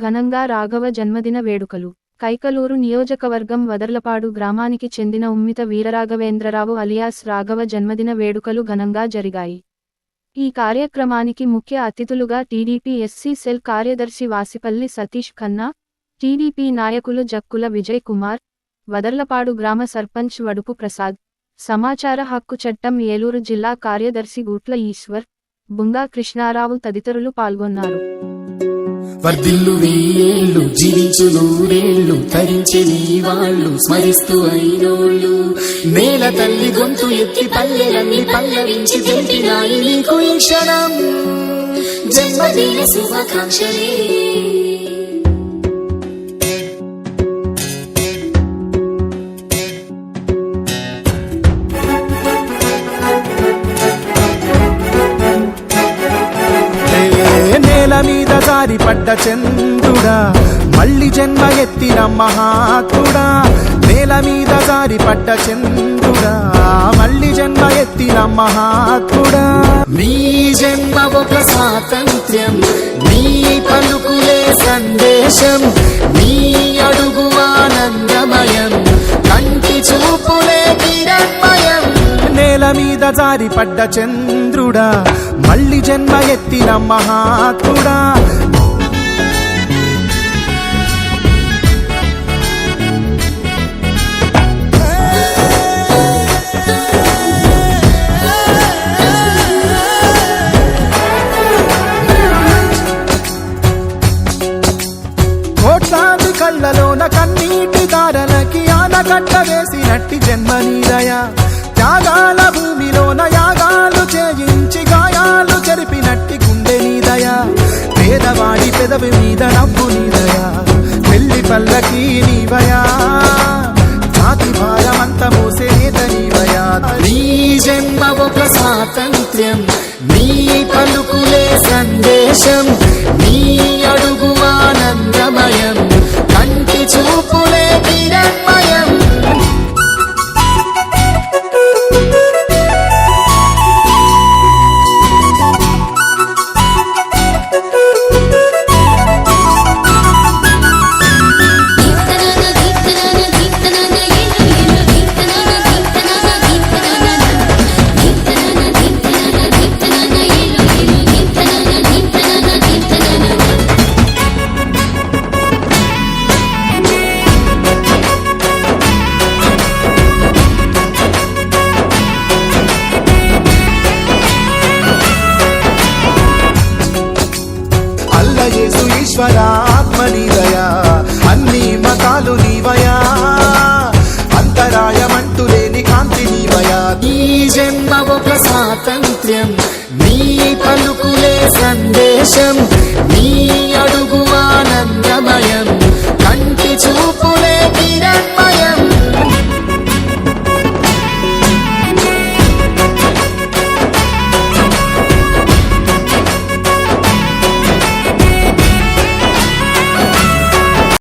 ఘనంగా రాఘవ జన్మదిన వేడుకలు. కైకలూరు నియోజకవర్గం వదర్లపాడు గ్రామానికి చెందిన ఉమ్మిత వీరరాఘవేంద్రరావు అలియాస్ రాఘవ జన్మదిన వేడుకలు ఘనంగా జరిగాయి. ఈ కార్యక్రమానికి ముఖ్య అతిథులుగా టీడీపీ ఎస్సీ సెల్ కార్యదర్శి వాసిపల్లి సతీష్ ఖన్నా టీడీపీ నాయకులు జక్కుల విజయ్ కుమార్ వదర్లపాడు గ్రామ సర్పంచ్ వడుపు ప్రసాద్ సమాచార హక్కు చట్టం ఏలూరు జిల్లా కార్యదర్శి గూట్ల ఈశ్వర్ బుంగా కృష్ణారావు తదితరులు పాల్గొన్నారు. వర్ధిల్లు వెయ్యేళ్ళు జీవించు నూరేళ్ళు ధరించే నీ వాళ్ళు స్మరిస్తూ అయినోళ్ళు. నేల తల్లి గొంతు ఎత్తి పల్లెలన్నీ పల్లవించి తెలిపినాయి నీకు ఈ క్షణం. జన్మదిన శుభాకాంక్షలే. జారి పడ్డ చంద్రుడా మళ్ళీ జన్మ ఎత్తిన మహాత్ముడా నేల మీద జారి పడ్డ చంద్రుడా మళ్ళీ జన్మ ఎత్తిన మహాత్ముడా. నీ జన్మ ఒక స్వాతంత్ర్యం నీ పలుకులే సందేశం నీ అడుగు ఆనందమయం కంటి చూపులే కిరణ్మయం. నేల మీద జారి పడ్డ చంద్రుడా మళ్ళీ జన్మ ఎత్తిన మహాత్ముడా దాటి కళ్ళలోన కన్నీటి దారలకి ఆనకట్ట వేసినట్టి జన్మనీదయ. త్యాగాల భూమిలోన యాగాలు చేయించి గాయాలు చెరిపినట్టి గుండె నీదయ. పేదవాడి పెదవి మీద నవ్వు నీదయ. పెళ్ళి పల్లకి నీవయా. జాతి భారమంత మోసే నేత నీవయా. నీ జన్మ ఒక స్వాతంత్ర్యం. ఈశ్వర ఆత్మ నీదయా అన్ని మతాలు నీవయా? అంతరాయమంటూ లేని కాంతి నీవయా? నీ జన్మ ఒక స్వాతంత్ర్యం నీ పలుకులే సందేశం నీ